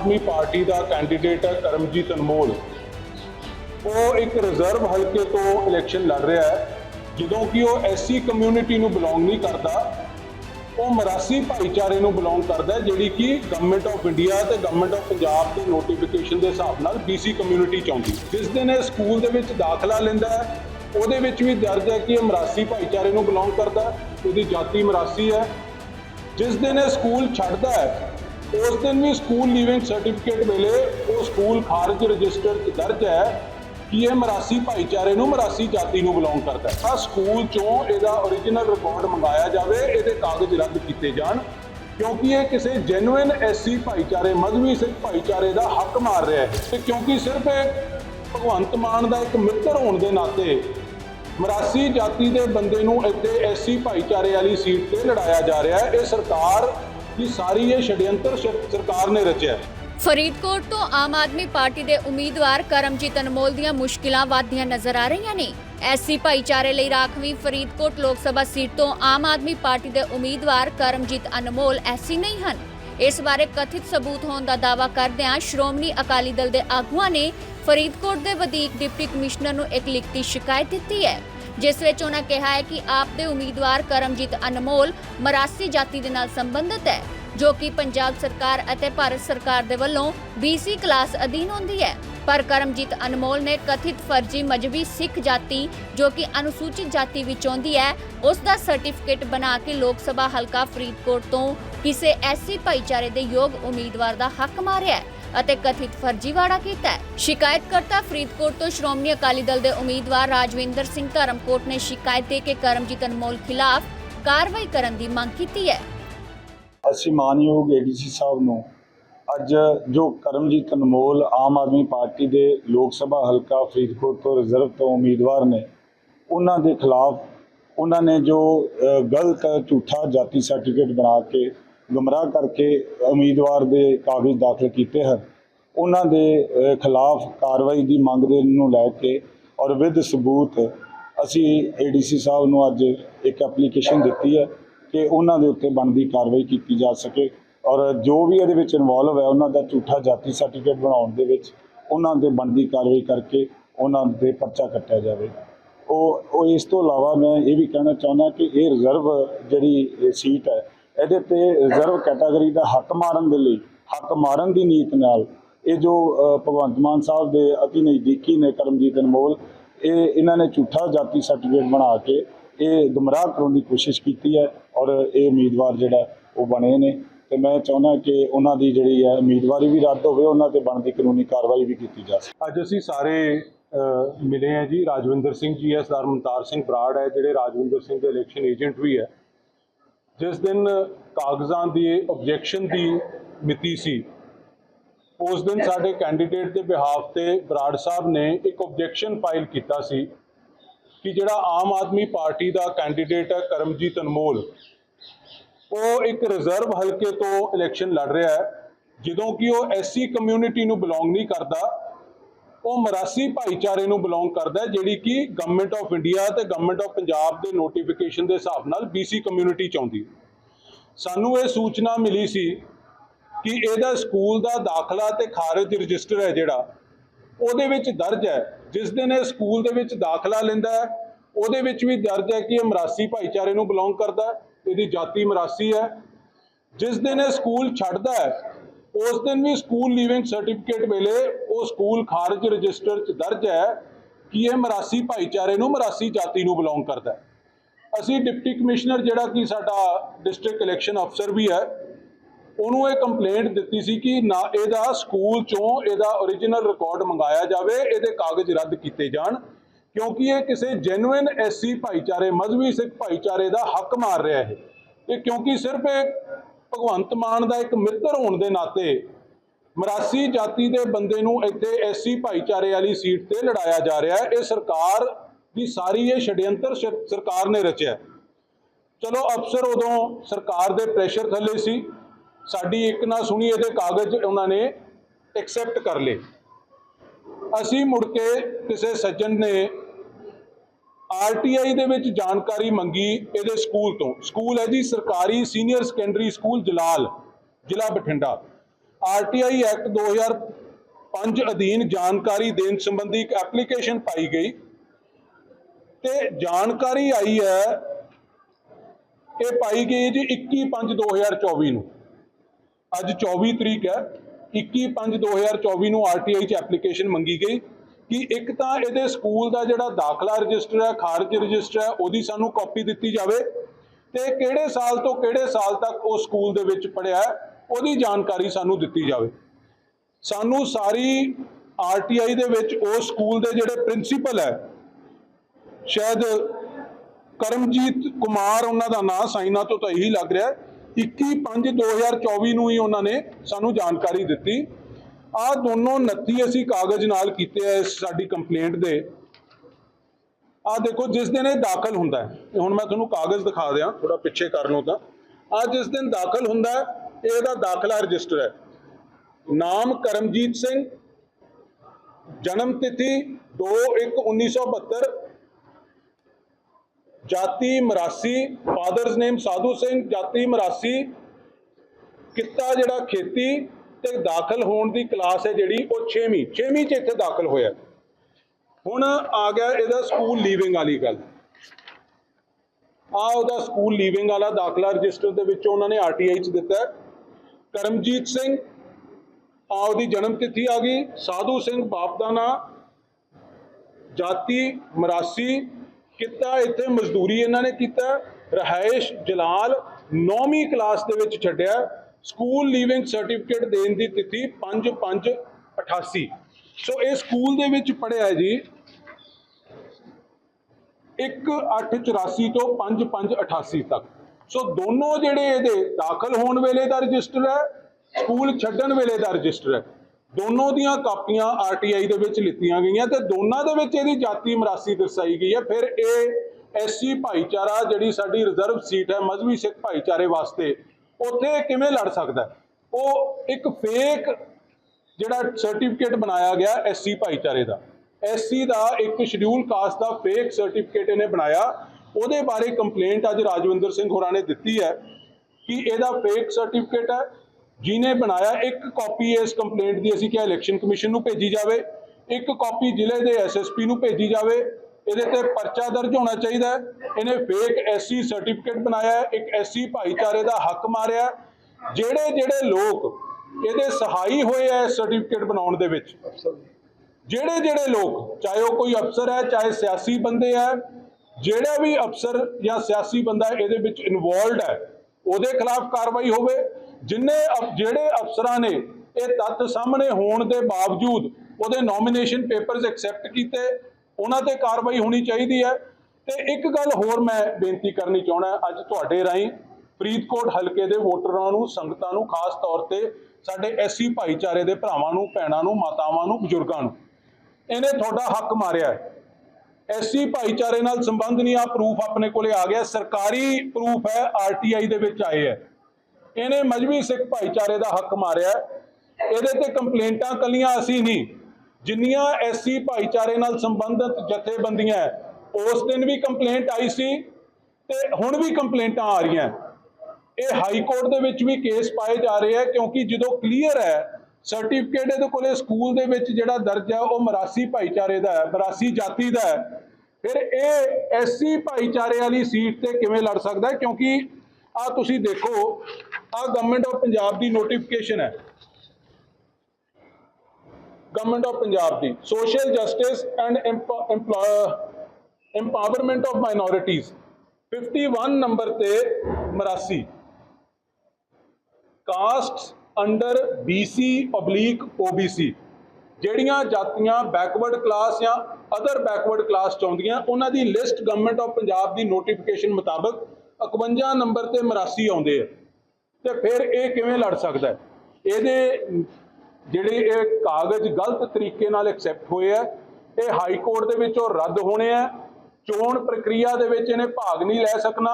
ਆਦਮੀ party ਦਾ candidate ਹੈ ਕਰਮਜੀਤ ਅਨਮੋਲ। ਉਹ ਇੱਕ ਰਿਜ਼ਰਵ ਹਲਕੇ ਤੋਂ ਇਲੈਕਸ਼ਨ ਲੜ ਰਿਹਾ ਹੈ। ਜਦੋਂ ਕਿ ਉਹ ਐਸਸੀ ਕਮਿਊਨਿਟੀ ਨੂੰ ਬਿਲੋਂਗ ਨਹੀਂ ਕਰਦਾ, ਉਹ ਮਰਾਸੀ ਭਾਈਚਾਰੇ ਨੂੰ ਬਿਲੋਂਗ ਕਰਦਾ ਹੈ, ਜਿਹੜੀ ਕਿ ਗਵਰਨਮੈਂਟ ਆਫ ਇੰਡੀਆ ਤੇ ਗਵਰਨਮੈਂਟ ਆਫ ਪੰਜਾਬ ਦੇ ਨੋਟੀਫਿਕੇਸ਼ਨ ਦੇ ਹਿਸਾਬ ਨਾਲ BC ਕਮਿਊਨਿਟੀ 'ਚ ਆਉਂਦੀ ਜਿਸ ਦਿਨ ਇਹ ਸਕੂਲ ਦੇ ਵਿੱਚ ਦਾਖਲਾ ਲੈਂਦਾ ਹੈ, ਉਹਦੇ ਵਿੱਚ ਵੀ ਦਰਜ ਹੈ ਕਿ ਇਹ ਮਰਾਸੀ ਭਾਈਚਾਰੇ ਨੂੰ ਬਿਲੋਂਗ ਕਰਦਾ ਹੈ, ਉਹਦੀ ਜਾਤੀ ਮਰਾਸੀ ਹੈ। ਜਿਸ ਦਿਨ ਇਹ ਸਕੂਲ ਛੱਡਦਾ ਹੈ ਉਸ ਦਿਨ ਵੀ ਸਕੂਲ ਲੀਵਿੰਗ ਸਰਟੀਫਿਕੇਟ ਵੇਲੇ ਉਹ ਸਕੂਲ ਖਾਰਜ ਰਜਿਸਟਰ 'ਚ ਦਰਜ ਹੈ ਕਿ ਇਹ ਮਰਾਸੀ ਭਾਈਚਾਰੇ ਨੂੰ ਮਰਾਸੀ ਜਾਤੀ ਨੂੰ ਬਿਲੋਂਗ ਕਰਦਾ ਹੈ। ਤਾਂ ਸਕੂਲ 'ਚੋਂ ਇਹਦਾ origignal ਰਿਕਾਰਡ ਮੰਗਾਇਆ ਜਾਵੇ, ਇਹਦੇ ਕਾਗਜ਼ ਰੱਦ ਕੀਤੇ ਜਾਣ, ਕਿਉਂਕਿ ਇਹ ਕਿਸੇ ਜੈਨੂਇਨ ਐਸਸੀ ਭਾਈਚਾਰੇ ਮਜ਼੍ਹਬੀ ਸਿੱਖ ਭਾਈਚਾਰੇ ਦਾ ਹੱਕ ਮਾਰ ਰਿਹਾ ਹੈ। ਤੇ ਕਿਉਂਕਿ ਸਿਰਫ ਭਗਵੰਤ ਮਾਨ ਦਾ ਇੱਕ ਮਿੱਤਰ ਹੋਣ ਦੇ ਨਾਤੇ ਮਰਾਸੀ ਜਾਤੀ ਦੇ ਬੰਦੇ ਨੂੰ ਇੱਥੇ ਐਸਸੀ ਭਾਈਚਾਰੇ ਵਾਲੀ ਸੀਟ ਤੇ ਲੜਾਇਆ ਜਾ ਰਿਹਾ ਹੈ। ਇਹ ਸਰਕਾਰ ਦੀ ਸਾਰੀ ਇਹ ਛੜਯੰਤਰ ਸਰਕਾਰ ਨੇ ਰਚਿਆ ਹੈ। ਫਰੀਦਕੋਟ ਤੋਂ ਆਮ ਆਦਮੀ ਪਾਰਟੀ ਦੇ ਉਮੀਦਵਾਰ ਕਰਮਜੀਤ ਅਨਮੋਲ ਦੀਆਂ ਮੁਸ਼ਕਿਲਾਂ ਵਧਦੀਆਂ ਨਜ਼ਰ ਆ ਰਹੀਆਂ ਨੇ। ਐਸਸੀ ਭਾਈਚਾਰੇ ਲਈ ਰਾਖਵੀਂ ਫਰੀਦਕੋਟ ਲੋਕ ਸਭਾ ਸੀਟ ਤੋਂ ਆਮ ਆਦਮੀ ਪਾਰਟੀ ਦੇ ਉਮੀਦਵਾਰ ਕਰਮਜੀਤ ਅਨਮੋਲ ਐਸੀ ਨਹੀਂ ਹਨ। ਇਸ ਬਾਰੇ ਕਥਿਤ ਸਬੂਤ ਹੋਣ ਦਾ ਦਾਅਵਾ ਕਰਦਿਆਂ ਸ਼੍ਰੋਮਣੀ ਅਕਾਲੀ ਦਲ ਦੇ ਆਗੂਆਂ ਨੇ ਫਰੀਦਕੋਟ ਦੇ ਵਧੀਕ ਡਿਪਟੀ ਕਮਿਸ਼ਨਰ ਨੂੰ ਇੱਕ ਲਿਖਤੀ ਸ਼ਿਕਾਇਤ ਦਿੱਤੀ ਹੈ। ਜਿਸ ਵਿੱਚ ਉਹਨਾਂ ਕਿਹਾ ਹੈ ਕਿ ਆਪ ਦੇ ਉਮੀਦਵਾਰ ਕਰਮਜੀਤ ਅਨਮੋਲ ਮਰਾਸੀ ਜਾਤੀ ਦੇ ਨਾਲ ਸੰਬੰਧਿਤ ਹੈ, ਜੋ ਕਿ ਪੰਜਾਬ ਸਰਕਾਰ ਅਤੇ ਭਾਰਤ ਸਰਕਾਰ ਦੇ ਵੱਲੋਂ BC ਕਲਾਸ ਅਧੀਨ ਹੁੰਦੀ ਹੈ। ਪਰ ਕਰਮਜੀਤ ਅਨਮੋਲ ਨੇ ਕਥਿਤ ਫਰਜ਼ੀ ਮਜਬੀ ਸਿੱਖ ਜਾਤੀ, ਜੋ ਕਿ ਅਨੁਸੂਚਿਤ ਜਾਤੀ ਵਿੱਚ ਆਉਂਦੀ ਹੈ, ਉਸ ਦਾ ਸਰਟੀਫਿਕੇਟ ਬਣਾ ਕੇ ਲੋਕ ਸਭਾ ਹਲਕਾ ਫਰੀਦਕੋਟ ਤੋਂ ਕਿਸੇ ਐਸੀ ਭਾਈਚਾਰੇ ਦੇ ਯੋਗ ਉਮੀਦਵਾਰ ਦਾ ਹੱਕ ਮਾਰਿਆ ਹੈ। ਅਤੇ ਕਥਿਤ ਫਰਜ਼ੀਵਾੜਾ ਕੀਤਾ ਹੈ। ਸ਼ਿਕਾਇਤਕਰਤਾ ਫਰੀਦਕੋਟ ਤੋਂ ਸ਼੍ਰੋਮਣੀ ਅਕਾਲੀ ਦਲ ਦੇ ਉਮੀਦਵਾਰ ਰਾਜਵਿੰਦਰ ਸਿੰਘ ਧਰਮਕੋਟ ਨੇ ਸ਼ਿਕਾਇਤ ਦੇ ਕੇ ਕਰਮਜੀਤ ਅਨਮੋਲ ਖਿਲਾਫ ਕਾਰਵਾਈ ਕਰਨ ਦੀ ਮੰਗ ਕੀਤੀ ਹੈ। ਅਸੀਂ ਮਾਨਯੋਗ ਏਡੀਸੀ ਸਾਹਿਬ ਨੂੰ ਅੱਜ ਜੋ ਕਰਮਜੀਤ ਅਨਮੋਲ ਆਮ ਆਦਮੀ ਪਾਰਟੀ ਦੇ ਲੋਕ ਸਭਾ ਹਲਕਾ ਫਰੀਦਕੋਟ ਤੋਂ ਰਿਜ਼ਰਵ ਤੋਂ ਉਮੀਦਵਾਰ ਨੇ, ਉਹਨਾਂ ਦੇ ਖਿਲਾਫ ਉਹਨਾਂ ਨੇ ਜੋ ਗਲਤ ਝੂਠਾ ਜਾਤੀ ਸਰਟੀਫਿਕੇਟ ਬਣਾ ਕੇ ਗੁੰਮਰਾਹ ਕਰਕੇ ਉਮੀਦਵਾਰ ਦੇ ਕਾਗਜ਼ ਦਾਖਲ ਕੀਤੇ ਹਨ। ਉਹਨਾਂ ਦੇ ਖਿਲਾਫ ਕਾਰਵਾਈ ਦੀ ਮੰਗ ਦੇ ਨੂੰ ਲੈ ਕੇ ਔਰ ਵਿਦ ਸਬੂਤ ਅਸੀਂ ਏਡੀਸੀ ਸਾਹਿਬ ਨੂੰ ਅੱਜ ਇੱਕ ਐਪਲੀਕੇਸ਼ਨ ਦਿੱਤੀ ਹੈ ਕਿ ਉਹਨਾਂ ਦੇ ਉੱਤੇ ਬਣਦੀ ਕਾਰਵਾਈ ਕੀਤੀ ਜਾ ਸਕੇ ਔਰ ਜੋ ਵੀ ਇਹਦੇ ਵਿੱਚ ਇਨਵੋਲਵ ਹੈ, ਉਹਨਾਂ ਦਾ ਝੂਠਾ ਜਾਤੀ ਸਰਟੀਫਿਕੇਟ ਬਣਾਉਣ ਦੇ ਵਿੱਚ ਉਹਨਾਂ ਦੇ ਬਣਦੀ ਕਾਰਵਾਈ ਕਰਕੇ ਉਹਨਾਂ ਦੇ ਪਰਚਾ ਕੱਟਿਆ ਜਾਵੇ। ਉਹ ਉਹ ਇਸ ਤੋਂ ਇਲਾਵਾ ਮੈਂ ਇਹ ਵੀ ਕਹਿਣਾ ਚਾਹੁੰਦਾ ਕਿ ਇਹ ਰਿਜ਼ਰਵ ਜਿਹੜੀ ਸੀਟ ਹੈ ਇਹਦੇ ਤੇ ਰਿਜ਼ਰਵ ਕੈਟਾਗਰੀ ਦਾ ਹੱਕ ਮਾਰਨ ਦੇ ਲਈ, ਹੱਕ ਮਾਰਨ ਦੀ ਨੀਤ ਨਾਲ ਇਹ ਜੋ ਭਗਵੰਤ ਮਾਨ ਸਾਹਿਬ ਦੇ ਅਤੀ ਨਜ਼ਦੀਕੀ ਨੇ ਕਰਮਜੀਤ ਅਨਮੋਲ, ਇਹ ਇਹਨਾਂ ਨੇ ਝੂਠਾ ਜਾਤੀ ਸਰਟੀਫਿਕੇਟ ਬਣਾ ਕੇ ਇਹ ਗੁੰਮਰਾਹ ਕਰਨ ਦੀ ਕੋਸ਼ਿਸ਼ ਕੀਤੀ ਹੈ ਔਰ ਇਹ ਉਮੀਦਵਾਰ ਜਿਹੜਾ ਉਹ ਬਣੇ ਨੇ। ਤੇ ਮੈਂ ਚਾਹੁੰਦਾ ਕਿ ਉਹਨਾਂ ਦੀ ਜਿਹੜੀ ਹੈ ਉਮੀਦਵਾਰੀ ਵੀ ਰੱਦ ਹੋਵੇ, ਉਹਨਾਂ ਤੇ ਬਣਦੀ ਕਾਨੂੰਨੀ ਕਾਰਵਾਈ ਵੀ ਕੀਤੀ ਜਾਵੇ ਅੱਜ ਅਸੀਂ ਸਾਰੇ ਮਿਲੇ ਹਾਂ ਜੀ। ਰਾਜਵਿੰਦਰ ਸਿੰਘ ਜੀ ਹੈ, ਸਰਦਾਰ ਮਨਤਾਰ ਸਿੰਘ ਬਰਾੜ ਹੈ, ਜਿਹੜੇ ਰਾਜਵਿੰਦਰ ਸਿੰਘ ਦੇ ਇਲੈਕਸ਼ਨ ਏਜੰਟ ਵੀ ਹੈ। ਜਿਸ ਦਿਨ ਕਾਗਜ਼ਾਂ ਦੀ ਆਬਜੈਕਸ਼ਨ ਦੀ ਮਿਤੀ ਸੀ, ਉਸ ਦਿਨ ਸਾਡੇ ਕੈਂਡੀਡੇਟ ਦੇ ਬਿਹਾਫ ਤੇ ਬਰਾੜ ਸਾਹਿਬ ਨੇ ਇੱਕ ਆਬਜੈਕਸ਼ਨ ਫਾਈਲ ਕੀਤਾ ਸੀ ਕਿ ਜਿਹੜਾ ਆਮ ਆਦਮੀ ਪਾਰਟੀ ਦਾ ਕੈਂਡੀਡੇਟ ਹੈ ਕਰਮਜੀਤ ਅਨਮੋਲ, ਉਹ ਇੱਕ ਰਿਜ਼ਰਵ ਹਲਕੇ ਤੋਂ ਇਲੈਕਸ਼ਨ ਲੜ ਰਿਹਾ ਹੈ, ਜਦੋਂ ਕਿ ਉਹ ਐਸਸੀ ਕਮਿਊਨਿਟੀ ਨੂੰ ਬਿਲੋਂਗ ਨਹੀਂ ਕਰਦਾ ਉਹ ਮਰਾਸੀ ਭਾਈਚਾਰੇ ਨੂੰ ਬਿਲੋਂਗ ਕਰਦਾ ਹੈ, ਜਿਹੜੀ ਕਿ ਗਵਰਨਮੈਂਟ ਆਫ ਇੰਡੀਆ ਤੇ ਗਵਰਨਮੈਂਟ ਆਫ ਪੰਜਾਬ ਦੇ ਨੋਟੀਫਿਕੇਸ਼ਨ ਦੇ ਹਿਸਾਬ ਨਾਲ BC ਕਮਿਊਨਿਟੀ ਚਾਹੁੰਦੀ ਹੈ। ਸਾਨੂੰ ਇਹ ਸੂਚਨਾ ਮਿਲੀ ਸੀ ਕਿ ਇਹਦਾ ਸਕੂਲ ਦਾ ਦਾਖਲਾ ਤੇ ਖਾਰਜ ਰਜਿਸਟਰ ਹੈ ਜਿਹੜਾ, ਉਹਦੇ ਵਿੱਚ ਦਰਜ ਹੈ ਜਿਸ ਦਿਨ ਇਹ ਸਕੂਲ ਦੇ ਵਿੱਚ ਦਾਖਲਾ ਲੈਂਦਾ ਹੈ, ਉਹਦੇ ਵਿੱਚ ਵੀ ਦਰਜ ਹੈ ਕਿ ਇਹ ਮਰਾਸੀ ਭਾਈਚਾਰੇ ਨੂੰ ਬਿਲੋਂਗ ਕਰਦਾ ਹੈ, ਇਹਦੀ ਜਾਤੀ ਮਰਾਸੀ ਹੈ ਜਿਸ ਦਿਨ ਇਹ ਸਕੂਲ ਛੱਡਦਾ ਹੈ ਉਸ ਦਿਨ ਵੀ ਸਕੂਲ ਲੀਵਿੰਗ ਸਰਟੀਫਿਕੇਟ ਵੇਲੇ ਉਹ ਸਕੂਲ ਖਾਰਜ ਰਜਿਸਟਰ 'ਚ ਦਰਜ ਹੈ ਕਿ ਇਹ ਮਰਾਸੀ ਭਾਈਚਾਰੇ ਨੂੰ, ਮਰਾਸੀ ਜਾਤੀ ਨੂੰ ਬਿਲੋਂਗ ਕਰਦਾ ਹੈ। ਅਸੀਂ ਡਿਪਟੀ ਕਮਿਸ਼ਨਰ ਜਿਹੜਾ ਕਿ ਸਾਡਾ ਡਿਸਟ੍ਰਿਕਟ ਇਲੈਕਸ਼ਨ ਅਫਸਰ ਵੀ ਹੈ, ਉਹਨੂੰ ਇਹ ਕੰਪਲੇਂਟ ਦਿੱਤੀ ਸੀ ਕਿ ਨਾ ਇਹਦਾ ਸਕੂਲ ਚੋਂ ਇਹਦਾ origignal ਰਿਕਾਰਡ ਮੰਗਾਇਆ ਜਾਵੇ, ਇਹਦੇ ਕਾਗਜ਼ ਰੱਦ ਕੀਤੇ ਜਾਣ, ਕਿਉਂਕਿ ਇਹ ਕਿਸੇ ਜੈਨੂਇਨ ਐਸਸੀ ਭਾਈਚਾਰੇ ਮਜ਼੍ਹਬੀ ਸਿੱਖ ਭਾਈਚਾਰੇ ਦਾ ਹੱਕ ਮਾਰ ਰਿਹਾ ਹੈ। ਇਹ ਕਿਉਂਕਿ ਸਿਰਫ ਇਹ ਭਗਵੰਤ ਮਾਨ ਦਾ ਇੱਕ ਮਿੱਤਰ ਹੋਣ ਦੇ ਨਾਤੇ ਮਰਾਸੀ ਜਾਤੀ ਦੇ ਬੰਦੇ ਨੂੰ ਇੱਥੇ ਐਸੀ ਭਾਈਚਾਰੇ ਵਾਲੀ ਸੀਟ ਤੇ ਲੜਾਇਆ ਜਾ ਰਿਹਾ ਹੈ। ਇਹ ਸਰਕਾਰ ਦੀ ਸਾਰੀ ਇਹ ਛੜਯੰਤਰ ਸਰਕਾਰ ਨੇ ਰਚਿਆ ਚਲੋ ਅਫਸਰ ਉਦੋਂ ਸਰਕਾਰ ਦੇ ਪ੍ਰੈਸ਼ਰ ਥੱਲੇ ਸੀ। ਸਾਡੀ ਇੱਕ ਨਾ ਸੁਣੀ ਇਹਦੇ ਕਾਗਜ਼ ਉਹਨਾਂ ਨੇ ਐਕਸੈਪਟ ਕਰ ਲਏ। ਅਸੀਂ ਮੁੜ ਕੇ ਕਿਸੇ ਸੱਜਣ ਨੇ ਆਰਟੀਆਈ ਦੇ ਵਿੱਚ ਜਾਣਕਾਰੀ ਮੰਗੀ ਇਹਦੇ ਸਕੂਲ ਤੋਂ। ਸਕੂਲ ਹੈ ਜੀ ਸਰਕਾਰੀ ਸੀਨੀਅਰ ਸੈਕੰਡਰੀ ਸਕੂਲ ਜਲਾਲ, ਜ਼ਿਲ੍ਹਾ ਬਠਿੰਡਾ। ਆਰਟੀਆਈ ਐਕਟ 2005 ਅਧੀਨ ਜਾਣਕਾਰੀ ਦੇਣ ਸੰਬੰਧੀ ਇੱਕ ਐਪਲੀਕੇਸ਼ਨ ਪਾਈ ਗਈ ਤੇ ਜਾਣਕਾਰੀ ਆਈ ਹੈ, ਇਹ ਪਾਈ ਗਈ ਜੀ 21/5/2024 ਨੂੰ। ਅੱਜ 24 ਤਰੀਕ ਹੈ 21/5/2024 ਨੂੰ ਆਰਟੀਆਈ 'ਚ ਐਪਲੀਕੇਸ਼ਨ ਮੰਗੀ ਗਈ। ਕਿ ਇੱਕ ਤਾਂ ਇਹਦੇ ਸਕੂਲ ਦਾ ਜਿਹੜਾ ਦਾਖਲਾ ਰਜਿਸਟਰ ਹੈ, ਖਾਰਜ ਰਜਿਸਟਰ ਹੈ, ਉਹਦੀ ਸਾਨੂੰ ਕਾਪੀ ਦਿੱਤੀ ਜਾਵੇ ਤੇ ਕਿਹੜੇ ਸਾਲ ਤੋਂ ਕਿਹੜੇ ਸਾਲ ਤੱਕ ਉਹ ਸਕੂਲ ਦੇ ਵਿੱਚ ਪੜਿਆ ਹੈ, ਉਹਦੀ ਜਾਣਕਾਰੀ ਸਾਨੂੰ ਦਿੱਤੀ ਜਾਵੇ ਸਾਨੂੰ ਸਾਰੀ ਆਰਟੀਆਈ ਦੇ ਵਿੱਚ ਉਹ ਸਕੂਲ ਦੇ ਜਿਹੜੇ ਪ੍ਰਿੰਸੀਪਲ ਹੈ, ਸ਼ਾਇਦ ਕਰਮਜੀਤ ਕੁਮਾਰ ਉਹਨਾਂ ਦਾ ਨਾਮ ਸਾਈਨਾ ਤੋਂ ਤਾਂ ਇਹੀ ਲੱਗ ਰਿਹਾ ਹੈ। 21/5/2024 ਨੂੰ ਹੀ ਉਹਨਾਂ ਨੇ ਸਾਨੂੰ ਜਾਣਕਾਰੀ ਦਿੱਤੀ ਆ ਦੋਨੋਂ 29 ਅਸੀਂ ਕਾਗਜ਼ ਨਾਲ ਕੀਤੇ ਆ ਇਸ ਸਾਡੀ ਕੰਪਲੇਂਟ ਦੇ। ਆ ਦੇਖੋ, ਜਿਸ ਦਿਨ ਇਹ ਦਾਖਲ ਹੁੰਦਾ ਹੈ ਹੁਣ ਮੈਂ ਤੁਹਾਨੂੰ ਕਾਗਜ਼ ਦਿਖਾ ਦਿਆਂ ਥੋੜਾ ਪਿੱਛੇ ਕਰ ਲਓ ਤਾਂ। ਆ ਜਿਸ ਦਿਨ ਦਾਖਲ ਹੁੰਦਾ ਹੈ ਇਹਦਾ ਦਾਖਲਾ ਰਜਿਸਟਰ ਹੈ। ਨਾਮ ਕਰਮਜੀਤ ਸਿੰਘ, ਜਨਮ ਤਿਥੀ 2/1/1972 ਜਾਤੀ ਮਰਾਸੀ ਫਾਦਰਸ ਨੇਮ ਸਾਧੂ ਸਿੰਘ, ਜਾਤੀ ਮਰਾਸੀ, ਕਿੱਤਾ ਜਿਹੜਾ ਖੇਤੀ ਤੇ ਦਾਖਲ ਹੋਣ ਦੀ ਕਲਾਸ ਹੈ ਜਿਹੜੀ ਉਹ 6ਵੀਂ 6ਵੀਂ ਚ ਇੱਥੇ ਦਾਖਲ ਹੋਇਆ ਹੁਣ ਆ ਗਿਆ ਇਹਦਾ ਸਕੂਲ ਲੀਵਿੰਗ ਵਾਲੀ ਗੱਲ। ਆ ਉਹਦਾ ਸਕੂਲ ਲੀਵਿੰਗ ਵਾਲਾ ਦਾਖਲਾ ਰਜਿਸਟਰ ਦੇ ਵਿੱਚ ਉਹਨਾਂ ਨੇ ਆਰਟੀਆਈ ਚ ਦਿੱਤਾ ਕਰਮਜੀਤ ਸਿੰਘ ਆ ਉਹਦੀ ਜਨਮ ਤਿਥੀ ਆ ਗਈ। ਸਾਧੂ ਸਿੰਘ ਬਾਪ ਦਾ ਨਾਂ, ਜਾਤੀ, ਮਰਾਸੀ, ਕਿੱਤਾ ਇੱਥੇ ਮਜ਼ਦੂਰੀ ਇਹਨਾਂ ਨੇ ਕੀਤਾ ਰਹਾਇਸ਼ ਜਲਾਲ 9ਵੀਂ ਕਲਾਸ ਦੇ ਵਿੱਚ ਛੱਡਿਆ ਸਕੂਲ ਲੀਵਿੰਗ ਸਰਟੀਫਿਕੇਟ ਦੇਣ ਦੀ ਤਿਥੀ 5/5/88 ਸੋ ਇਹ ਸਕੂਲ ਦੇ ਵਿੱਚ ਪੜਿਆ ਹੈ ਜੀ। 1/884 ਤੋਂ 5/5/88 ਤੱਕ। ਸੋ ਦੋਨੋਂ ਜਿਹੜੇ ਇਹਦੇ ਦਾਖਲ ਹੋਣ ਵੇਲੇ ਦਾ ਰਜਿਸਟਰ ਹੈ, ਸਕੂਲ ਛੱਡਣ ਵੇਲੇ ਦਾ ਰਜਿਸਟਰ ਹੈ। ਦੋਨੋਂ ਦੀਆਂ ਕਾਪੀਆਂ ਆਰਟੀਆਈ ਦੇ ਵਿੱਚ ਲਿੱਤੀਆਂ ਗਈਆਂ ਤੇ ਦੋਨਾਂ ਦੇ ਵਿੱਚ ਇਹਦੀ ਜਾਤੀ ਮਰਾਸੀ ਦਰਸਾਈ ਗਈ ਹੈ। ਫਿਰ ਇਹ ਐਸਸੀ ਭਾਈਚਾਰਾ ਜਿਹੜੀ ਸਾਡੀ ਰਿਜ਼ਰਵ ਸੀਟ ਹੈ ਮਜ਼੍ਹਬੀ ਸਿੱਖ ਭਾਈਚਾਰੇ ਵਾਸਤੇ ਉੱਥੇ ਕਿਵੇਂ ਲੜ ਸਕਦਾ ਉਹ ਇੱਕ ਫੇਕ ਜਿਹੜਾ ਸਰਟੀਫਿਕੇਟ ਬਣਾਇਆ ਗਿਆ ਐਸਸੀ ਭਾਈਚਾਰੇ ਦਾ। ਐਸਸੀ ਦਾ ਇੱਕ ਸ਼ਡਿਊਲ ਕਾਸਟ ਦਾ ਫੇਕ ਸਰਟੀਫਿਕੇਟ ਇਹਨੇ ਬਣਾਇਆ। ਉਹਦੇ ਬਾਰੇ ਕੰਪਲੇਂਟ ਅੱਜ ਰਾਜਵਿੰਦਰ ਸਿੰਘ ਹੋਰਾਂ ਨੇ ਦਿੱਤੀ ਹੈ ਕਿ ਇਹਦਾ ਫੇਕ ਸਰਟੀਫਿਕੇਟ ਹੈ। ਜਿਹਨੇ ਬਣਾਇਆ, ਇੱਕ ਕਾਪੀ ਇਸ ਕੰਪਲੇਂਟ ਦੀ ਅਸੀਂ ਕਿਹਾ ਇਲੈਕਸ਼ਨ ਕਮਿਸ਼ਨ ਨੂੰ ਭੇਜੀ ਜਾਵੇ। ਇੱਕ ਕਾਪੀ ਜ਼ਿਲ੍ਹੇ ਦੇ ਐਸਐਸਪੀ ਨੂੰ ਭੇਜੀ ਜਾਵੇ। ਇਹਦੇ ਤੇ ਪਰਚਾ ਦਰਜ ਹੋਣਾ ਚਾਹੀਦਾ ਇਹਨੇ ਫੇਕ ਐਸਸੀ ਸਰਟੀਫਿਕੇਟ ਬਣਾਇਆ ਇੱਕ ਐਸਸੀ ਭਾਈਚਾਰੇ ਦਾ ਹੱਕ ਮਾਰਿਆ ਜਿਹੜੇ ਜਿਹੜੇ ਲੋਕ ਇਹਦੇ ਸਹਾਈ ਹੋਏ ਐ ਸਰਟੀਫਿਕੇਟ ਬਣਾਉਣ ਦੇ ਵਿੱਚ, ਜਿਹੜੇ ਜਿਹੜੇ ਲੋਕ, ਚਾਹੇ ਉਹ ਕੋਈ ਅਫਸਰ ਹੈ, ਚਾਹੇ ਸਿਆਸੀ ਬੰਦੇ ਹੈ, ਜਿਹੜਾ ਵੀ ਅਫਸਰ ਜਾਂ ਸਿਆਸੀ ਬੰਦਾ ਇਹਦੇ ਵਿੱਚ ਇਨਵੋਲਡ ਹੈ, ਉਹਦੇ ਖਿਲਾਫ ਕਾਰਵਾਈ ਹੋਵੇ। ਜਿੰਨੇ ਜਿਹੜੇ ਅਫਸਰਾਂ ਨੇ ਇਹ ਤੱਥ ਸਾਹਮਣੇ ਹੋਣ ਦੇ ਬਾਵਜੂਦ ਉਹਦੇ ਨੋਮੀਨੇਸ਼ਨ ਪੇਪਰਸ ਐਕਸੈਪਟ ਕੀਤੇ ਉਹਨਾਂ ਤੇ ਕਾਰਵਾਈ ਹੋਣੀ ਚਾਹੀਦੀ ਹੈ। ਤੇ ਇੱਕ ਗੱਲ ਹੋਰ ਮੈਂ ਬੇਨਤੀ ਕਰਨੀ ਚਾਹਣਾ ਅੱਜ ਤੁਹਾਡੇ ਰਾਹੀਂ ਫਰੀਦਕੋਟ ਹਲਕੇ ਦੇ ਵੋਟਰਾਂ ਨੂੰ, ਸੰਗਤਾਂ ਨੂੰ, ਖਾਸ ਤੌਰ ਤੇ ਸਾਡੇ ਐਸਸੀ ਭਾਈਚਾਰੇ ਦੇ ਭਰਾਵਾਂ ਨੂੰ, ਭੈਣਾਂ ਨੂੰ, ਮਾਤਾਵਾਂ ਨੂੰ, ਬਜ਼ੁਰਗਾਂ ਨੂੰ। ਇਹਨੇ ਤੁਹਾਡਾ ਹੱਕ ਮਾਰਿਆ ਹੈ। ਐਸਸੀ ਭਾਈਚਾਰੇ ਨਾਲ ਸੰਬੰਧ ਨਹੀਂ ਆ ਪ੍ਰੂਫ ਆਪਣੇ ਕੋਲੇ ਆ ਗਿਆ। ਸਰਕਾਰੀ ਪ੍ਰੂਫ ਹੈ ਆਰਟੀਆਈ ਦੇ ਵਿੱਚ ਆਏ ਹੈ। ਇਹਨੇ ਮਜਬੀ ਸਿੱਖ ਭਾਈਚਾਰੇ ਦਾ ਹੱਕ ਮਾਰਿਆ ਇਹਦੇ ਤੇ ਕੰਪਲੇਂਟਾਂ ਕੱਲੀਆਂ ਅਸੀਂ ਨਹੀਂ। ਜਿੰਨੀਆਂ ਐਸਸੀ ਭਾਈਚਾਰੇ ਨਾਲ ਸੰਬੰਧਿਤ ਜਥੇਬੰਦੀਆਂ ਉਸ ਦਿਨ ਵੀ ਕੰਪਲੇਂਟ ਆਈ ਸੀ ਤੇ ਹੁਣ ਵੀ ਕੰਪਲੇਂਟਾਂ ਆ ਰਹੀਆਂ। ਇਹ ਹਾਈ ਕੋਰਟ ਦੇ ਵਿੱਚ ਵੀ ਕੇਸ ਪਾਏ ਜਾ ਰਹੇ ਹੈ ਕਿਉਂਕਿ ਜਦੋਂ ਕਲੀਅਰ ਹੈ ਸਰਟੀਫਿਕੇਟ ਇਹਦੇ ਕੋਲੇ ਸਕੂਲ ਦੇ ਵਿੱਚ ਜਿਹੜਾ ਦਰਜ ਹੈ, ਉਹ ਮਰਾਸੀ ਭਾਈਚਾਰੇ ਦਾ ਹੈ, ਮਰਾਸੀ ਜਾਤੀ ਦਾ ਹੈ। ਫਿਰ ਇਹ ਐਸਸੀ ਭਾਈਚਾਰੇ ਵਾਲੀ ਸੀਟ ਤੇ ਕਿਵੇਂ ਲੜ ਸਕਦਾ ਕਿਉਂਕਿ ਆ ਤੁਸੀਂ ਦੇਖੋ ਆ ਗਵਰਨਮੈਂਟ ਆਫ ਪੰਜਾਬ ਦੀ ਨੋਟੀਫਿਕੇਸ਼ਨ ਹੈ। Government of Punjab the social justice and empowerment of minorities 51 number ਤੇ Marasi caste under BC oblique OBC ਜਿਹੜੀਆਂ ਜਾਤੀਆਂ ਬੈਕਵਰਡ ਕਲਾਸ ਜਾਂ ਅਦਰ ਬੈਕਵਰਡ ਕਲਾਸ ਚਾਹੁੰਦੀਆਂ ਉਹਨਾਂ ਦੀ ਲਿਸਟ ਗਵਰਨਮੈਂਟ ਆਫ ਪੰਜਾਬ ਦੀ ਨੋਟੀਫਿਕੇਸ਼ਨ ਮੁਤਾਬਕ 51 ਨੰਬਰ ਤੇ ਮਰਾਸੀ ਆਉਂਦੇ ਆ ਤੇ ਫਿਰ ਇਹ ਕਿਵੇਂ ਲੜ ਸਕਦਾ ਇਹਦੇ ਜਿਹੜੇ ਇਹ ਕਾਗਜ਼ ਗਲਤ ਤਰੀਕੇ ਨਾਲ ਐਕਸੈਪਟ ਹੋਏ ਆ, ਇਹ ਹਾਈ ਕੋਰਟ ਦੇ ਵਿੱਚ ਉਹ ਰੱਦ ਹੋਣੇ ਆ। ਚੋਣ ਪ੍ਰਕਿਰਿਆ ਦੇ ਵਿੱਚ ਇਹਨੇ ਭਾਗ ਨਹੀਂ ਲੈ ਸਕਣਾ।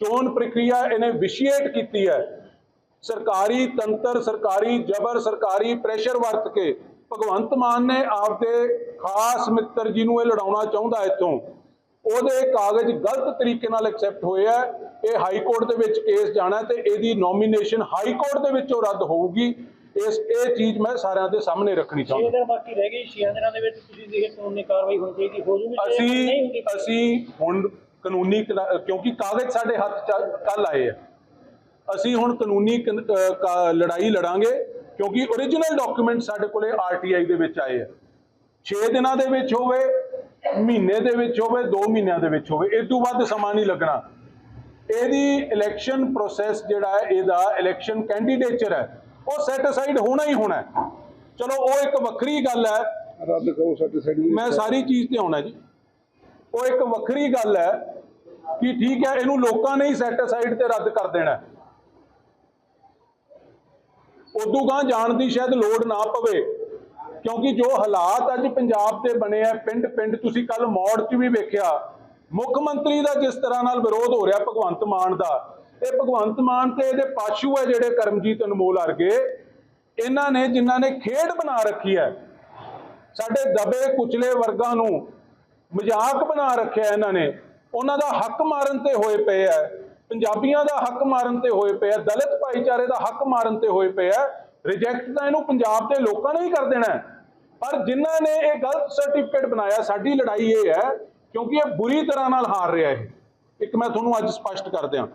ਚੋਣ ਪ੍ਰਕਿਰਿਆ ਇਹਨੇ ਵਿਸ਼ੀਏਟ ਕੀਤੀ ਹੈ। ਸਰਕਾਰੀ ਤੰਤਰ, ਸਰਕਾਰੀ ਜ਼ਬਰ, ਸਰਕਾਰੀ ਪ੍ਰੈਸ਼ਰ ਵਰਤ ਕੇ ਭਗਵੰਤ ਮਾਨ ਨੇ ਆਪਦੇ ਖਾਸ ਮਿੱਤਰ ਜੀ ਨੂੰ ਇਹ ਲੜਾਉਣਾ ਚਾਹੁੰਦਾ ਇੱਥੋਂ। ਉਹਦੇ ਕਾਗਜ਼ ਗਲਤ ਤਰੀਕੇ ਨਾਲ ਐਕਸੈਪਟ ਹੋਏ ਆ। ਇਹ ਹਾਈ ਕੋਰਟ ਦੇ ਵਿੱਚ ਕੇਸ ਜਾਣਾ ਤੇ ਇਹਦੀ ਨੋਮੀਨੇਸ਼ਨ ਹਾਈ ਕੋਰਟ ਦੇ ਵਿੱਚੋਂ ਰੱਦ ਹੋਊਗੀ। ਇਸ ਇਹ ਚੀਜ਼ ਮੈਂ ਸਾਰਿਆਂ ਦੇ ਸਾਹਮਣੇ ਰੱਖਣੀ ਚਾਹੁੰਦਾ। ਦਿਨ ਬਾਕੀ ਰਹਿ ਗਏ ਛੇ ਦਿਨਾਂ ਦੇ ਵਿੱਚ ਤੁਸੀਂ ਦੇਖੇ ਕਾਨੂੰਨੀ ਕਾਰਵਾਈ ਹੋਣੀ ਚਾਹੀਦੀ ਹੋ ਜੂਗੀ ਜੇ ਅਸੀਂ ਅਸੀਂ ਹੁਣ ਕਾਨੂੰਨੀ ਕਨਾ- ਕਿਉਂਕਿ ਕਾਗਜ਼ ਸਾਡੇ ਹੱਥ ਚ ਕੱਲ ਆਏ ਆ। ਅਸੀਂ ਹੁਣ ਕਾਨੂੰਨੀ ਲੜਾਈ ਲੜਾਂਗੇ ਕਿਉਂਕਿ origignal ਡਾਕੂਮੈਂਟ ਸਾਡੇ ਕੋਲੇ ਆਰਟੀਆਈ ਦੇ ਵਿੱਚ ਆਏ ਆ। 6 ਦਿਨਾਂ ਦੇ ਵਿੱਚ ਹੋਵੇ ਮਹੀਨੇ ਦੇ ਵਿੱਚ ਹੋਵੇ 2 ਮਹੀਨਿਆਂ ਦੇ ਵਿੱਚ ਹੋਵੇ ਇਹ ਤੋਂ ਵੱਧ ਸਮਾਂ ਨਹੀਂ ਲੱਗਣਾ। ਇਹਦੀ ਇਲੈਕਸ਼ਨ ਪ੍ਰੋਸੈਸ ਜਿਹੜਾ ਹੈ ਇਹਦਾ ਇਲੈਕਸ਼ਨ ਕੈਂਡੀਡੇਚਰ ਹੈ। ਉਹ ਸੈਟ ਅਸਾਈਡ ਹੋਣਾ ਹੀ ਹੋਣਾ ਚਲੋ ਉਹ ਇੱਕ ਵੱਖਰੀ ਗੱਲ ਹੈ। ਰੱਦ ਕਰੋ ਸਰਟੀਫਾਈਡ ਮੈਂ ਸਾਰੀ ਚੀਜ਼ ਤੇ ਆਉਣਾ ਜੀ। ਉਹ ਇੱਕ ਵੱਖਰੀ ਗੱਲ ਹੈ ਕਿ ਠੀਕ ਹੈ ਇਹਨੂੰ ਲੋਕਾਂ ਨੇ ਹੀ ਸੈਟ ਅਸਾਈਡ ਤੇ ਰੱਦ ਕਰ ਦੇਣਾ। ਉਦੋਂ ਗਾਂ ਜਾਣ ਦੀ ਸ਼ਾਇਦ ਲੋੜ ਨਾ ਪਵੇ ਕਿਉਂਕਿ ਜੋ ਹਾਲਾਤ ਅੱਜ ਪੰਜਾਬ ਤੇ ਬਣੇ ਆ ਪਿੰਡ ਪਿੰਡ ਤੁਸੀਂ ਕੱਲ ਮੌੜ 'ਚ ਵੀ ਵੇਖਿਆ ਮੁੱਖ ਮੰਤਰੀ ਦਾ ਜਿਸ ਤਰ੍ਹਾਂ ਨਾਲ ਵਿਰੋਧ ਹੋ ਰਿਹਾ ਭਗਵੰਤ ਮਾਨ ਦਾ ਇਹ ਭਗਵੰਤ ਮਾਨ ਤੇ ਇਹਦੇ ਪਾਸ਼ੂ ਹੈ ਜਿਹੜੇ ਕਰਮਜੀਤ ਅਨਮੋਲ ਵਰਗੇ, ਇਹਨਾਂ ਨੇ, ਜਿਨ੍ਹਾਂ ਨੇ ਖੇਡ ਬਣਾ ਰੱਖੀ ਹੈ, ਸਾਡੇ ਦਬੇ ਕੁਚਲੇ ਵਰਗਾਂ ਨੂੰ ਮਜ਼ਾਕ ਬਣਾ ਰੱਖਿਆ ਇਹਨਾਂ ਨੇ। ਉਹਨਾਂ ਦਾ ਹੱਕ ਮਾਰਨ ਤੇ ਹੋਏ ਪਏ ਆ, ਪੰਜਾਬੀਆਂ ਦਾ ਹੱਕ ਮਾਰਨ ਤੇ ਹੋਏ ਪਏ ਆ, ਦਲਿਤ ਭਾਈਚਾਰੇ ਦਾ ਹੱਕ ਮਾਰਨ ਤੇ ਹੋਏ ਪਏ ਆ ਰਿਜੈਕਟ ਤਾਂ ਇਹਨੂੰ ਪੰਜਾਬ ਦੇ ਲੋਕਾਂ ਨੇ ਹੀ ਕਰ ਦੇਣਾ ਪਰ ਜਿਨ੍ਹਾਂ ਨੇ ਇਹ ਗਲਤ ਸਰਟੀਫਿਕੇਟ ਬਣਾਇਆ, ਸਾਡੀ ਲੜਾਈ ਇਹ ਹੈ, ਕਿਉਂਕਿ ਇਹ ਬੁਰੀ ਤਰ੍ਹਾਂ ਨਾਲ ਹਾਰ ਰਿਹਾ ਹੈ ਇੱਕ ਮੈਂ ਤੁਹਾਨੂੰ ਅੱਜ ਸਪਸ਼ਟ ਕਰ ਦਿਆਂ।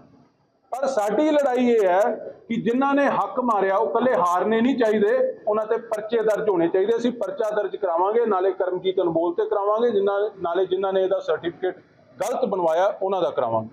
ਪਰ ਸਾਡੀ ਲੜਾਈ ਇਹ ਹੈ ਕਿ ਜਿਨ੍ਹਾਂ ਨੇ ਹੱਕ ਮਾਰਿਆ, ਉਹ ਕੱਲੇ ਹਾਰਨੇ ਨਹੀਂ ਚਾਹੀਦੇ, ਉਹਨਾਂ ਤੇ ਪਰਚੇ ਦਰਜ ਹੋਣੇ ਚਾਹੀਦੇ, ਅਸੀਂ ਪਰਚਾ ਦਰਜ ਕਰਾਵਾਂਗੇ, ਨਾਲੇ ਕਰਮਜੀਤ ਅਨਮੋਲ ਤੇ ਕਰਾਵਾਂਗੇ, ਜਿਨ੍ਹਾਂ ਨਾਲੇ ਜਿਨ੍ਹਾਂ ਨੇ ਇਹਦਾ ਸਰਟੀਫਿਕੇਟ ਗਲਤ ਬਣਵਾਇਆ, ਉਹਨਾਂ ਦਾ ਕਰਾਵਾਂਗੇ।